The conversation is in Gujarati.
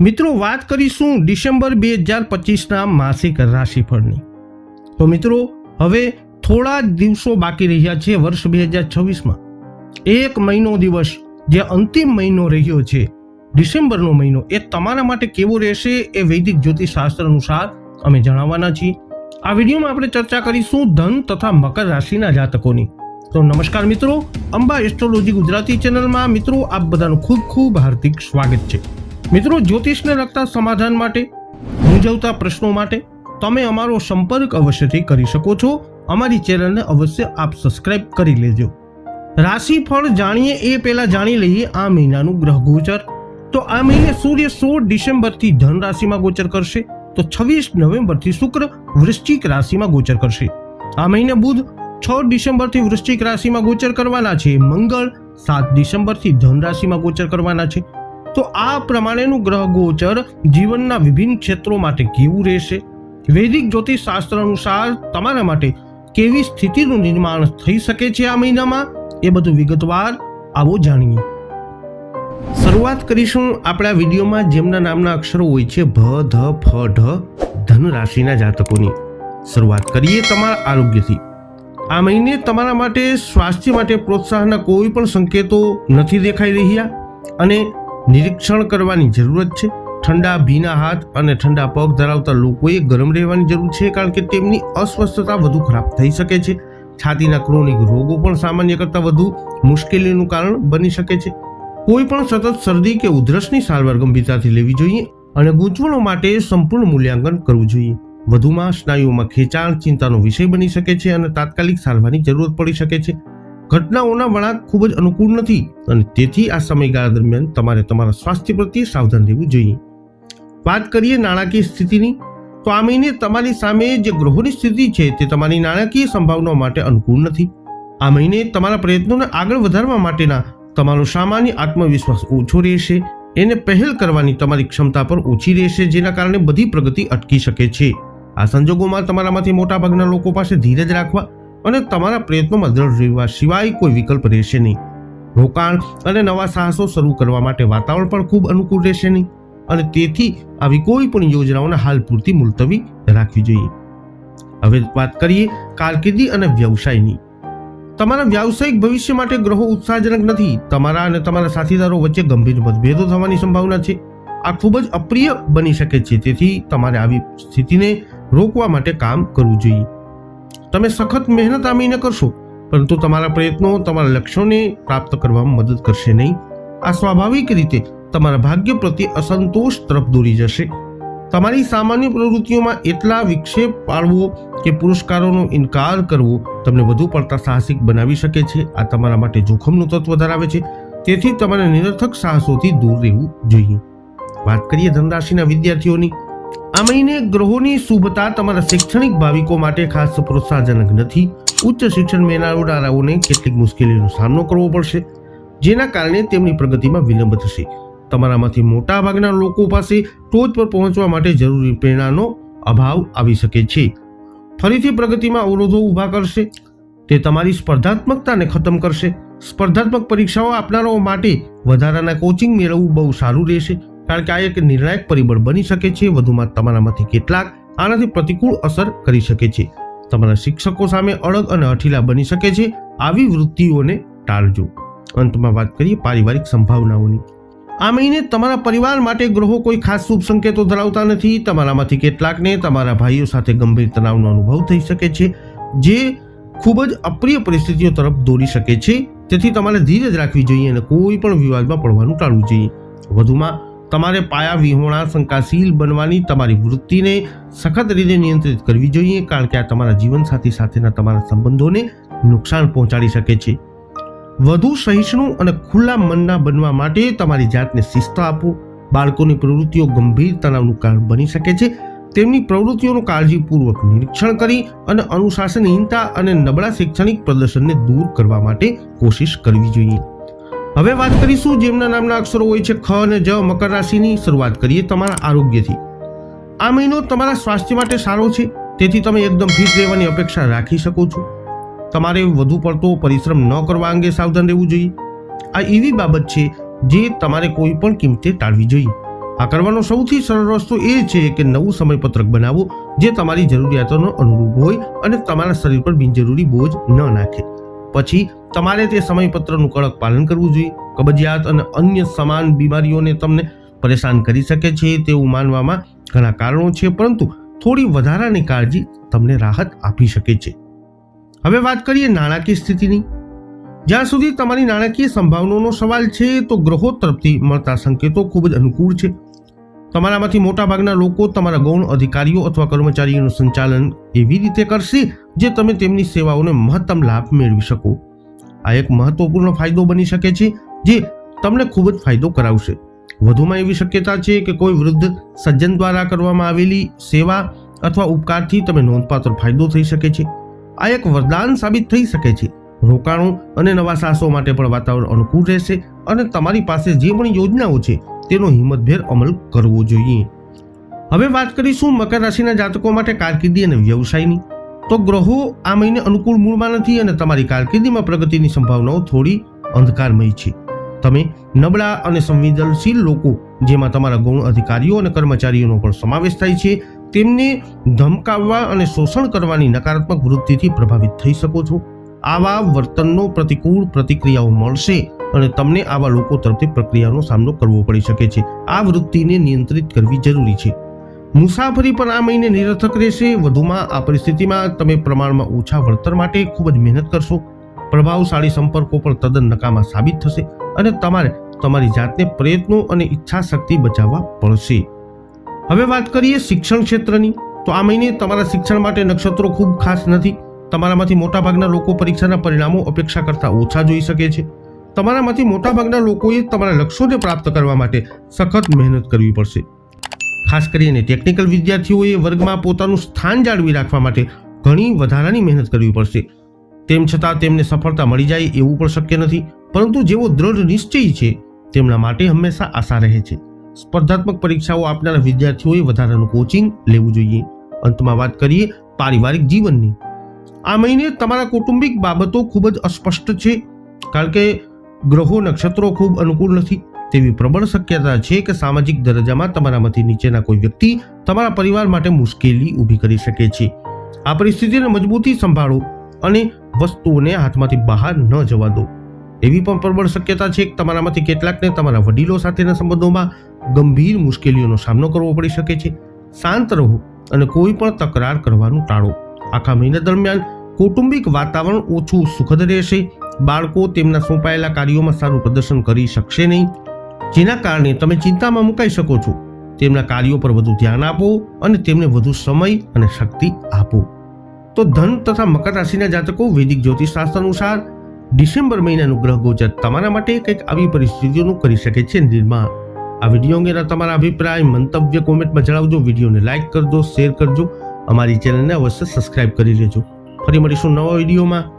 મિત્રો, વાત કરીશું ડિસેમ્બર બે હજાર પચીસના માસિક રાશિફળની. તો મિત્રો, હવે થોડા જ દિવસો બાકી રહ્યા છે વર્ષ બે હજાર છવ્વીસમાં. એક મહિનો દિવસ જે અંતિમ મહિનો રહ્યો છે, ડિસેમ્બરનો મહિનો, એ તમારા માટે કેવો રહેશે એ વૈદિક જ્યોતિષ શાસ્ત્ર અનુસાર અમે જણાવવાના છીએ. આ વિડીયોમાં આપણે ચર્ચા કરીશું ધન તથા મકર રાશિના જાતકોની. તો નમસ્કાર મિત્રો, અંબા એસ્ટ્રોલોજી ગુજરાતી ચેનલમાં. મિત્રો, આપ બધાનું ખૂબ ખૂબ હાર્દિક સ્વાગત છે. મિત્રો જ્યોતિષને લગતા સમાધાન માટે મૂંઝવતા પ્રશ્નો માટે, તમે અમારો સંપર્ક અવશ્યથી કરી શકો છો. અમારી ચેનલને અવશ્ય આપ સબસ્ક્રાઇબ કરી લેજો. રાશિફળ જાણીએ એ પહેલા જાણી લઈએ આ મહિનાનું ગ્રહ ગોચર. તો આ મહિને સૂર્ય સોળ ડિસેમ્બરથી ધન રાશિમાં ગોચર કરશે. તો છવ્વીસ નવેમ્બરથી શુક્ર વૃશ્ચિક રાશિમાં ગોચર કરશે. આ મહિને બુધ છ ડિસેમ્બરથી વૃશ્ચિક રાશિમાં ગોચર કરવાના છે. મંગળ સાત ડિસેમ્બરથી ધન રાશિમાં ગોચર કરવાના છે. તો આ પ્રમાણેનું ગ્રહ ગોચર જીવનના વિભિન્ન ક્ષેત્રો માટે કેવું રહેશે? વૈદિક જ્યોતિષ શાસ્ત્ર અનુસાર તમારા માટે કેવી સ્થિતિનું નિર્માણ થઈ શકે છે આ મહિનામાં? એ બધું વિગતવાર આવો જાણીએ. શરૂઆત કરીશું આપણા વિડીયોમાં જેમના નામના અક્ષરો હોય છે ભ, ધ, ફ, ઢ ધન રાશિના જાતકોની. શરૂઆત કરીએ તમારા આરોગ્યથી. આ મહિને તમારા માટે સ્વાસ્થ્ય માટે પ્રોત્સાહનના કોઈ પણ સંકેતો નથી દેખાઈ રહ્યા અને નિરીક્ષણ કરવાની જરૂરત છે. ઠંડા ભીના હાથ અને ઠંડા પગ ધરાવતા લોકોએ ગરમ રહેવાની જરૂર છે કારણ કે તેમની અસ્વસ્થતા વધુ ખરાબ થઈ શકે છે. છાતીના ક્રોનિક રોગો પણ સામાન્ય કરતાં વધુ મુશ્કેલીનું કારણ બની શકે છે. કોઈ પણ સતત શરદી કે ઉધરસની સારવાર ગંભીરતાથી લેવી જોઈએ અને ગૂંચવણો માટે સંપૂર્ણ મૂલ્યાંકન કરવું જોઈએ. વધુમાં સ્નાયુઓમાં ખેંચાણ ચિંતાનો વિષય બની શકે છે અને તાત્કાલિક સારવારની જરૂરત પડી શકે છે. ઘટનાઓના વળાંક ખૂબ જ અનુકૂળ નથી અને તેથી આ સમયગાળા દરમિયાન તમારે તમારા સ્વાસ્થ્ય પ્રત્યે સાવધાન રહેવું જોઈએ. વાત કરીએ નાણાકીય સ્થિતિની, તો આ મહિને તમારી સામે જે ગ્રહોની સ્થિતિ છે તે તમારી નાણાકીય સંભાવનાઓ માટે અનુકૂળ નથી. આ મહિને તમારા પ્રયત્નોને આગળ વધારવા માટેના તમારો સામાન્ય આત્મવિશ્વાસ ઓછો રહેશે. એને પહેલ કરવાની તમારી ક્ષમતા પર ઓછી રહેશે, જેના કારણે બધી પ્રગતિ અટકી શકે છે. આ સંજોગોમાં તમારામાંથી મોટાભાગના લોકો પાસે ધીરજ રાખવા અને તમારા પ્રયત્નોમાં દ્રઢ રહેવા સિવાય કોઈ વિકલ્પ રહેશે નહીં. રોકાણ અને નવા સાહસો શરૂ કરવા માટે વાતાવરણ પણ ખૂબ અનુકૂળ રહેશે નહીં. અને તેથી આવી કોઈ પણ યોજનાઓને હાલ પૂરતી મુલતવી રાખવી જોઈએ. હવે વાત કરીએ કારકિર્દી અને વ્યવસાયની. તમારા વ્યાવસાયિક ભવિષ્ય માટે ગ્રહો ઉત્સાહજનક નથી. તમારા અને તમારા સાથીદારો વચ્ચે ગંભીર મતભેદો થવાની સંભાવના છે. આ ખૂબ જ અપ્રિય બની શકે છે. તેથી તમારે આવી સ્થિતિને રોકવા માટે કામ કરવું જોઈએ. તમે સખત મહેનત આમીને કરશો, પરંતુ તમારા પ્રયત્નો, તમારા લક્ષ્યોને પ્રાપ્ત કરવામાં મદદ કરશે નહીં. આ સ્વાભાવિક રીતે તમારા ભાગ્ય પ્રત્યે અસંતોષ તરફ દોરી જશે. તમારી સામાન્ય પ્રવૃત્તિઓમાં એટલા વિક્ષેપ પાડવો કે પુરસ્કારોનો ઇનકાર કરવો તમને વધુ પડતા સાહસિક બનાવી શકે છે. આ તમારા માટે જોખમનું તત્વ ધરાવે છે. તેથી તમારે નિરર્થક સાહસોથી દૂર રહેવું જોઈએ. વાત કરીએ ધનરાશિના વિદ્યાર્થીઓની. આ મહિને ગ્રહોની શુભતા તમારા શૈક્ષણિક ભાવિકો માટે ખાસ પ્રોત્સાહજનક નથી. ઉચ્ચ શિક્ષણ મેળવનારાઓને કેટલીક મુશ્કેલીનો સામનો કરવો પડશે, જેના કારણે તેમની પ્રગતિમાં વિલંબ થશે. તમારામાંથી મોટા ભાગના લોકો પાસે ટોચ પર પહોંચવા માટે જરૂરી પ્રેરણાનો અભાવ આવી શકે છે. ફરીથી પ્રગતિમાં અવરોધો ઊભા કરશે. તે તમારી સ્પર્ધાત્મકતાને ખતમ કરશે. સ્પર્ધાત્મક પરીક્ષાઓ આપનારાઓ માટે વધારાના કોચિંગ મેળવવું બહુ સારું રહેશે. કારણ કે આ એક નિર્ણાયક પરિબળ બની શકે છે, વધુમાં તમારામાંથી કેટલાક આનાથી પ્રતિકૂળ અસર કરી શકે છે. તમારા શિક્ષકો સામે અડગ અને અઠીલા બની શકે છે, આવી વૃત્તિઓને ટાળજો. અંતમાં વાત કરીએ પારિવારિક સંભાવનાઓની. આ મહિને તમારા પરિવાર માટે ગ્રહો કોઈ ખાસ શુભ સંકેતો ધરાવતા નથી. તમારામાંથી કેટલાકને તમારા ભાઈઓ સાથે ગંભીર તણાવનો અનુભવ થઈ શકે છે, જે ખૂબ જ અપ્રિય પરિસ્થિતિઓ તરફ દોરી શકે છે. તેથી તમારે ધીરજ રાખવી જોઈએ અને કોઈ પણ વિવાદમાં પડવાનું ટાળવું જોઈએ. વધુમાં તમારે પાયા વિહોણા શંકાશીલ બનવાની તમારી વૃત્તિને સખત રીતે નિયંત્રિત કરવી જોઈએ, કારણ કે આ તમારા જીવનસાથી સાથેના તમારા સંબંધોને નુકસાન પહોંચાડી શકે છે. વધુ સહિષ્ણુ અને ખુલ્લા મનના બનવા માટે તમારી જાતને શિસ્ત આપો. બાળકોની પ્રવૃત્તિઓ ગંભીર તણાવનું કારણ બની શકે છે. તેમની પ્રવૃત્તિઓનું કાળજીપૂર્વક નિરીક્ષણ કરી અને અનુશાસનહીનતા અને નબળા શૈક્ષણિક પ્રદર્શનને દૂર કરવા માટે કોશિશ કરવી જોઈએ. હવે વાત કરીશું જેમના નામના અક્ષરો હોય છે ખ અને જ, મકર રાશિની શરૂઆત કરીએ તમારા આરોગ્યથી. આ મહિનો તમારા સ્વાસ્થ્ય માટે સારો છે, તેથી તમે એકદમ ફિટ રહેવાની અપેક્ષા રાખી શકો છો. તમારે વધુ પડતો પરિશ્રમ ન કરવા અંગે સાવધાન રહેવું જોઈએ. આ એવી બાબત છે જે તમારે કોઈ પણ કિંમતે ટાળવી જોઈએ. આ કરવાનો સૌથી સરળ રસ્તો એ છે કે નવું સમયપત્રક બનાવો, જે તમારી જરૂરિયાતોનો અનુરૂપ હોય અને તમારા શરીર પર બિનજરૂરી બોજ ન નાખે. પછી તમારે તે સમયપત્રનું કડક પાલન કરવું જોઈએ, કબજિયાત અને અન્ય સમાન બીમારીઓને તમને પરેશાન કરી શકે છે તેવું માનવામાં ઘણા કારણો છે, પરંતુ થોડી વધારાની કાળજી તમને રાહત આપી શકે છે. હવે વાત કરીએ નાણાકીય સ્થિતિની. જ્યાં સુધી તમારી નાણાકીય સંભાવનાનો સવાલ છે, તો ગ્રહો તરફથી મળતા સંકેતો ખૂબ જ અનુકૂળ છે. તમારામાંથી મોટાભાગના લોકો તમારા ગૌણ અધિકારીઓ અથવા કર્મચારીઓનું સંચાલન એવી રીતે કરશે જે તમે તેમની સેવાઓને મહત્તમ લાભ મેળવી શકો. આ એક મહત્વપૂર્ણ ફાયદો બની શકે છે, જે તમને ખૂબ જ ફાયદો કરાવશે. વધુમાં એવી શક્યતા છે કે કોઈ વૃદ્ધ સજ્જન દ્વારા કરવામાં આવેલી સેવા અથવા ઉપકારથી તમે નોંધપાત્ર ફાયદો થઈ શકે છે. આ એક વરદાન સાબિત થઈ શકે છે. રોકાણો અને નવા સાહસો માટે પણ વાતાવરણ અનુકૂળ રહેશે અને તમારી પાસે જે પણ યોજનાઓ છે તેનો હિંમતભેર અમલ કરવો જોઈએ. હવે વાત કરીશું મકર રાશિના જાતકો માટે કારકિર્દી અને વ્યવસાયની. તો ગ્રહો આ મહિને અનુકૂળ મૂળમાં નથી અને તમારી કારકિર્દીમાં પ્રગતિની સંભાવનાઓ થોડી અંધકારમય છે. તમે નબળા અને સંવેદનશીલ લોકો, જેમાં તમારા ગૌણ અધિકારીઓ અને કર્મચારીઓનો પણ સમાવેશ થાય છે, તેમને ધમકાવવા અને શોષણ કરવાની નકારાત્મક વૃત્તિથી પ્રભાવિત થઈ શકો છો. આવા વર્તનનો પ્રતિકૂળ પ્રતિક્રિયાઓ મળશે. અને તમને આવા લોકો તરફથી પ્રક્રિયાનો સામનો કરવો પડી શકે છે. આ વૃત્તિને નિયંત્રિત કરવી જરૂરી છે. મુસાફરી પણ આ મહિને નિરર્થક રહેશે. વધુમાં આ પરિસ્થિતિમાં તમે પ્રમાણમાં ઓછા વળતર માટે ખૂબ જ મહેનત કરશો. પ્રભાવશાળી સંપર્કો પણ તદ્દન નકામા સાબિત થશે અને તમારે તમારી જાતને પ્રયત્નો અને ઈચ્છા શક્તિ બચાવવા પડશે. હવે વાત કરીએ શિક્ષણ ક્ષેત્રની. તો આ મહિને તમારા શિક્ષણ માટે નક્ષત્રો ખૂબ ખાસ નથી. તમારામાંથી મોટાભાગના લોકો પરીક્ષાના પરિણામો અપેક્ષા કરતાં ઓછા જોઈ શકે છે. તમારામાંથી મોટાભાગના લોકોએ તમારા લક્ષ્યોને પ્રાપ્ત કરવા માટે સખત મહેનત કરવી પડશે. ખાસ કરીને ટેકનિકલ વિદ્યાર્થીઓએ વર્ગમાં પોતાનું સ્થાન જાળવી રાખવા માટે ઘણી વધારાની મહેનત કરવી પડશે. તેમ છતાં તેમને સફળતા મળી જાય એવું પણ શક્ય નથી, પરંતુ જેઓ દ્રઢ નિશ્ચયી છે, તેમના માટે હંમેશા આશા રહે છે. સ્પર્ધાત્મક પરીક્ષાઓ આપનારા વિદ્યાર્થીઓએ વધારાનું કોચિંગ લેવું જોઈએ. અંતમાં વાત કરીએ પારિવારિક જીવનની. આ મહિને તમારા કૌટુંબિક બાબતો ખૂબ જ અસ્પષ્ટ છે, કારણ કે ગ્રહો નક્ષત્રો ખૂબ અનુકૂળ નથી. તેવી પ્રબળ શક્યતા છે કે સામાજિક દરજ્જામાં તમારામાંથી નીચેના કોઈ વ્યક્તિ તમારા પરિવાર માટે મુશ્કેલી ઊભી કરી શકે છે. આ પરિસ્થિતિને મજબૂતી સંભાળો અને વસ્તુઓને હાથમાંથી બહાર ન જવા દો. એવી પણ પ્રબળ શક્યતા છે કે તમારામાંથી કેટલાકને તમારા વડીલો સાથેના સંબંધોમાં ગંભીર મુશ્કેલીઓનો સામનો કરવો પડી શકે છે. શાંત રહો અને કોઈ પણ તકરાર કરવાનું ટાળો. આખા મહિના દરમિયાન કૌટુંબિક વાતાવરણ ઓછું સુખદ રહેશે. બાળકો તેમના સોંપાયેલા કાર્યોમાં સારું પ્રદર્શન કરી શકશે નહીં. જેના કારણે તમે ચિંતામાં મુકાઈ શકો છો. તેમના કાર્યો પર વધુ ધ્યાન આપો અને તેમને વધુ સમય અને શક્તિ આપો. તો ધન તથા મકર રાશિના જાતકો વૈદિક જ્યોતિષશાસ્ત્ર અનુસાર ડિસેમ્બર મહિનાનું ગ્રહ ગોચર તમારા માટે કંઈક આવી પરિસ્થિતિઓનું કરી શકે છે નિર્માણ. આ વીડિયો અંગેના તમારા અભિપ્રાય, મંતવ્ય કોમેન્ટમાં જણાવજો. વિડીયોને લાઇક કરજો, શેર કરજો. અમારી ચેનલને અવશ્ય સબસ્ક્રાઇબ કરી લેજો. ફરી મળીશું નવા વિડીયોમાં.